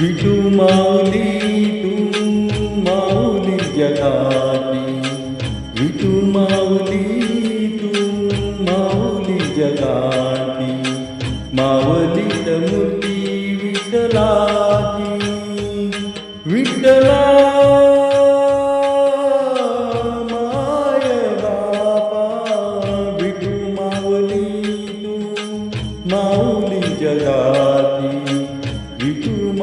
विठू माऊली तू माऊली जगाती. विठू माऊली तू माऊली जगाती. मावलीत मूर्ती विठ्ठलाची. विठला माय बापा. विठू माऊली तू माऊली जगाती.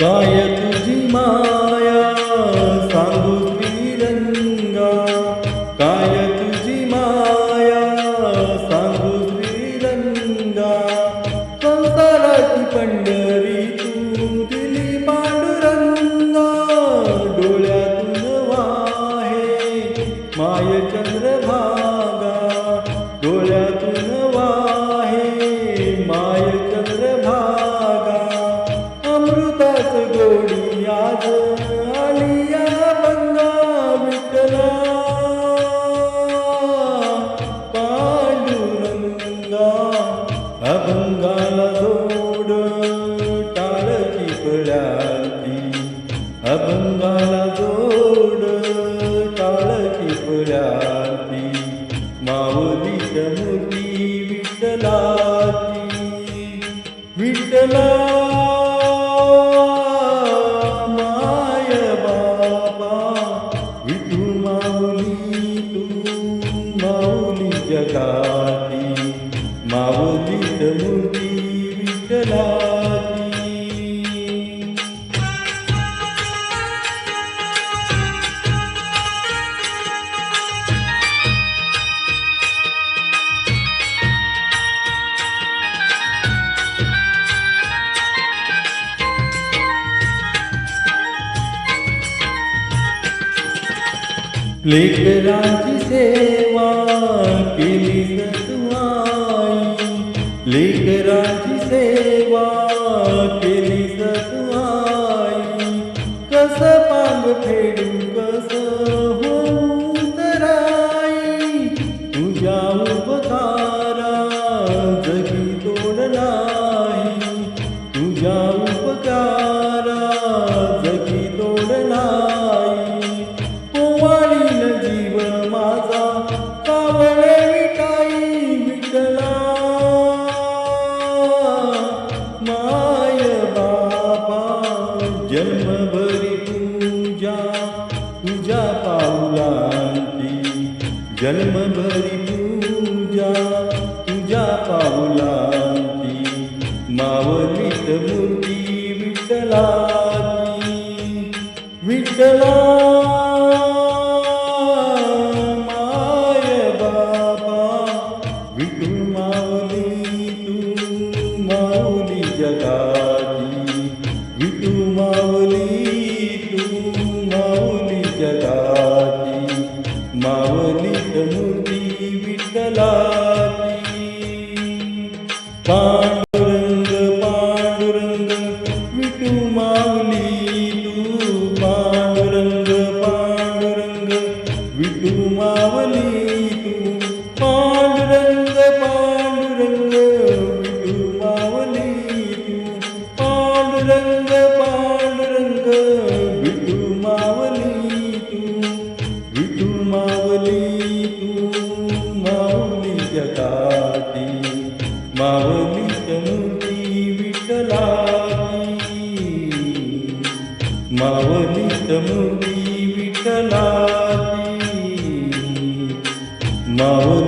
काय तुझी माया सांगू अभंगाला जोड टाळची पळाती माऊली मूर्ती विठ्ठलाती विठ्ठला माय बाबा विठू माऊली तू माऊली जगाती माऊली मूर्ती लेकरांची सेवा केली सतुआई लेकरांची सेवा केली सतुआई कस पांग फेडू पाऊलांची जन्मभरी पूजा तुझ्या पाऊलांची मावलीत मूर्ती विठ्ठलाची. विठ्ठला माय बाबा विठू विठू माऊली तू पांडुरंग पांडुरंग विठू माऊली तू पांडुरंग पांडुरंग विठू माऊली तू विठू माऊली तू माऊली जगाती Now